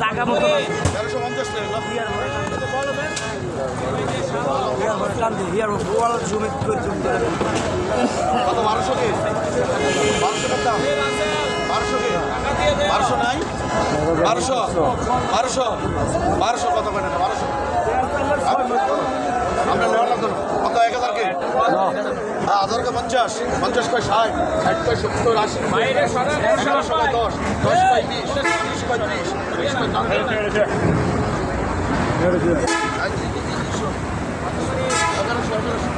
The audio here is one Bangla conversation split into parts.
জায়গা মতো টাকা হিয়ার ওয়াল জমি কত বারোশো কে বারোশো দাম বারোশো কে বারোশো নাই বারোশো বারোশো বারোশো কত না বারোশো আমরা নেওয়ার লাগতো না। কত এক হাজার কে হ্যাঁ হাজার কে পঞ্চাশ। পঞ্চাশ কয় ষাট? ষাট কয় সত্তর আশি এগারোশো কয় দশ দশ কয় বিশ বিশ কয় ত্রিশ ত্রিশ কয় এগারোশো এগারোশো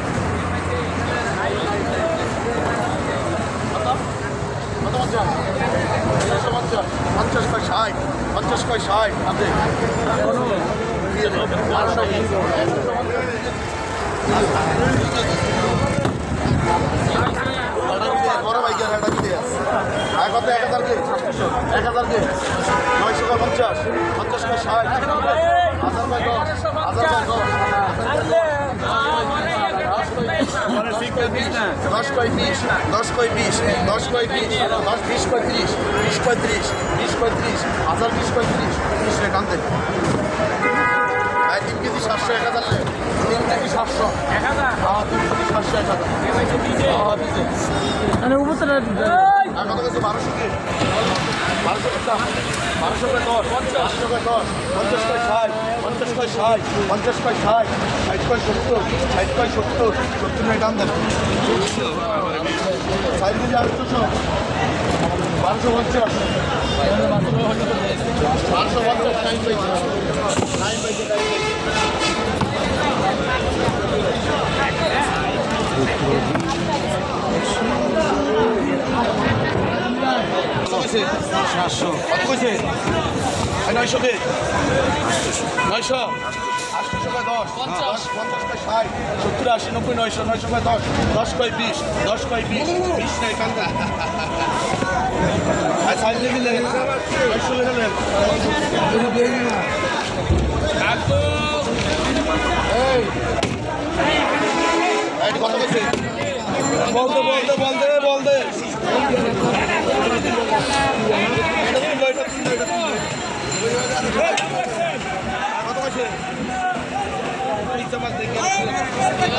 কত পঞ্চাশ একশো পঞ্চাশ পঞ্চাশ কয় ষাট পঞ্চাশ কয় ষাট আপনি কি এক হাজার কে কে নয়শো পঞ্চাশ পঞ্চাশ কয় ষাট হাজার কয় দশ হাজার কয় দশ কয় বিশ দশ কয় বিশ দশ কয় বিশ দশ বিশ কয় ত্রিশ বিশ কয় ত্রিশ বিশ কয় হাজার বিশ কয় ত্রিশ ত্রিশ মানে কিছু বারোশো কি বারোশো টাকা বারোশো কয় দশ দশ পঞ্চাশ কয় ষাট পঞ্চাশ কয় ষাট পঞ্চাশ কয় ষাট ষাট কয় সত্তর ষাট কয় সত্তর সত্তর নয় দাম দেন ষাট কেজি আটশোশো বারোশো পঞ্চাশ বারোশো পঞ্চাশ টাইম পাইছে টাইম পাইছে টাইম পাইছে সাতশো। কত কইছে নয়শো কে নয়শো। ষাট। সত্তর, আশি, নব্বই, নয়শো নয়শো কয় দশ। দশ কয় বিশ? দশ কয় বিশ? বিশ নয় কান্দা। আর সাইজ লেগে। নয়শো লেগে এই। কত কইছে বলতে বলতে বলতে বলতে কত কইছে কত কইছে কত চোদ্দশো কে চোদ্দশো কে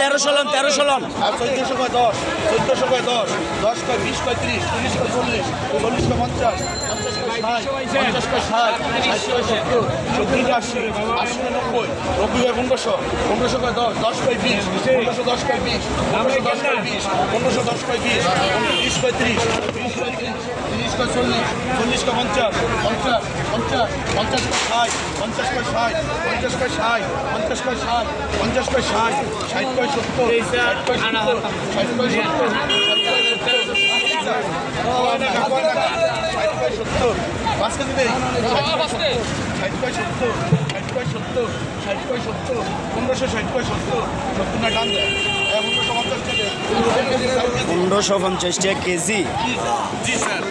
তেরোশো লন তেরোশো লন। আর চোদ্দশো কয় দশ? চোদ্দশো কয় দশ? দশ কয় বিশ কয় ত্রিশ? তিরিশ কয় চল্লিশ? চল্লিশ কয় পঞ্চাশ? পঞ্চাশ কয় ষাট? ষাট? কয় সত্তর? সত্তর কয় আশি? আশি কয় নব্বই? নব্বই কয় পনেরোশো? পনেরোশো কয় দশ? দশ কয় বিশ? পনেরোশো দশ কয় বিশ? পনেরোশো দশ কয় বিশ? পনেরোশো দশ কয় বিশ? বিশ কয় ত্রিশ? চল্লিশ পঞ্চাশ পঞ্চাশ পঞ্চাশ পঞ্চাশ কয় ষাট পঞ্চাশ কয় ষাট পঞ্চাশ কয় ষাট পঞ্চাশ কয় ষাট পঞ্চাশ কয় ষাট ষাট কয় সত্তর ষাট কয় সত্তর ষাট কয় সত্তর ষাট কয় সত্তর পাঁচ কেজি ষাট কয় সত্তর ষাট কয় সত্তর ষাট কয় সত্তর পনেরোশো ষাট কয় সত্তর সত্তর না টান দেয় পঞ্চাশ কেজি পনেরোশো পঞ্চাশ টাকা কেজি। জি স্যার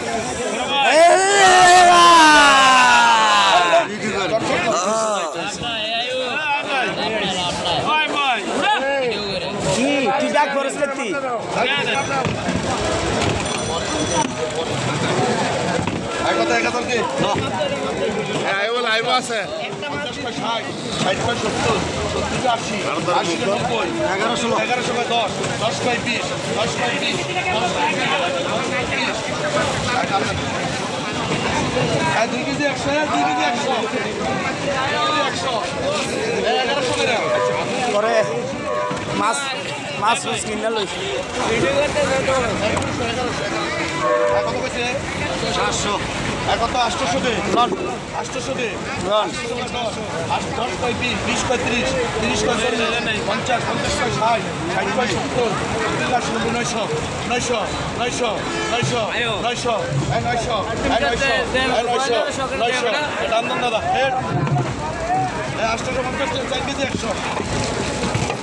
কি তুই ডাক খরচ করতি এক কথা এক হাজার কি আইব লাইভ আছে পঞ্চাশ কয় ষাট ষাট কয় সত্তর সত্তর কয় আশি। আশি কয় নব্বই। এগারোশো এগারোশো দশ। দশ বিশ। দশ কয় বিশ। দশ হ্যাঁ দুই কেজি একশো হ্যাঁ দুই কেজি একশো। দুই কেজি একশো। এই এগারোশো করে মাছ মাছ মাছ কিনে লইছি। সাতশো। কত? আটশোশো দে। আটশোশো দে। দশ কয় বিশ কয় তিরিশ? তিরিশ কয় চল্লিশ? পঞ্চাশ পঞ্চাশ ষাট? ষাট কয় সত্তর? সত্তর নয়শো নয়শো নয়শো নয়শো নয়শো নয়শো নয়শো নয়শো নয়শো দাম দাম দাদা এই আটশোশো পঞ্চাশ চার কেজি একশো হ্যাঁ চার কেজি একশো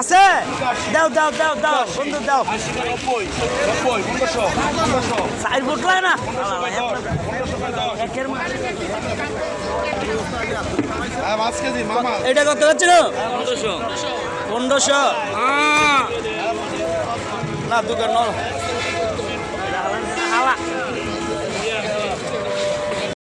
আছে? দাও দাও দাও দাও বন্ধু দাও। সাইড পনেরোশো পনেরোশো ফুট লাগে না? পনেরোশো এটা কত হচ্ছে না পনেরোশো। না দোকান